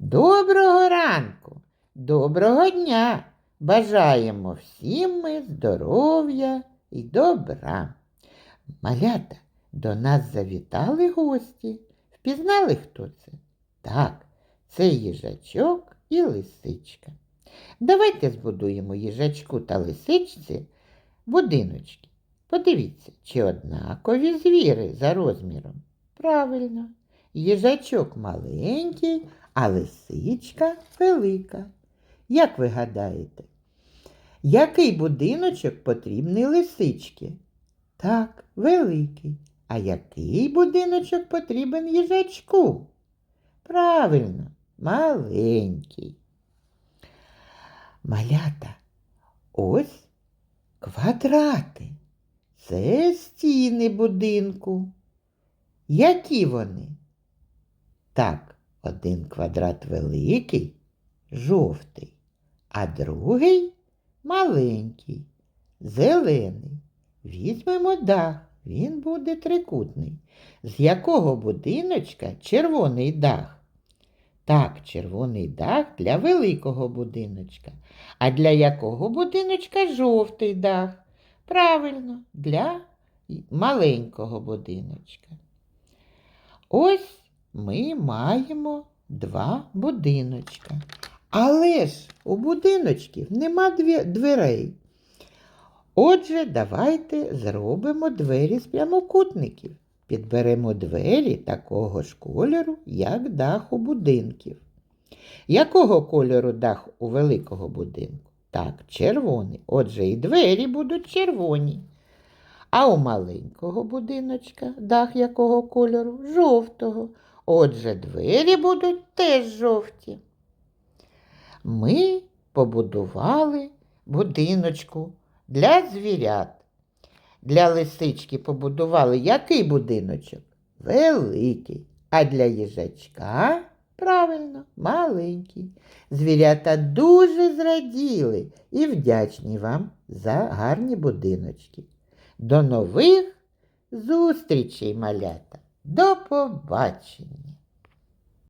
Доброго ранку, доброго дня. Бажаємо всім ми здоров'я і добра. Малята, до нас завітали гості. Впізнали, хто це? Так, це їжачок і лисичка. Давайте збудуємо їжачку та лисичці будиночки. Подивіться, чи однакові звіри за розміром. Правильно, їжачок маленький, а лисичка велика. Як ви гадаєте, який будиночок потрібний лисичці? Так, великий. А який будиночок потрібен їжачку? Правильно, маленький. Малята, ось квадрати. Це стіни будинку. Які вони? Так, один квадрат великий, жовтий, а другий маленький, зелений. Візьмемо дах, він буде трикутний. З якого будиночка червоний дах? Так, червоний дах для великого будиночка. А для якого будиночка жовтий дах? Правильно, для маленького будиночка. Ось ми маємо два будиночка. Але ж у будиночків нема дверей. Отже, давайте зробимо двері з прямокутників. Підберемо двері такого ж кольору, як дах у будинків. Якого кольору дах у великого будинку? Так, червоний. Отже, і двері будуть червоні. А у маленького будиночка, дах якого кольору? Жовтого. Отже, двері будуть теж жовті. Ми побудували будиночку для звірят. Для лисички побудували який будиночок? Великий. А для їжачка, правильно, маленький. Звірята дуже зраділи і вдячні вам за гарні будиночки. До нових зустрічей, малята. До побачення!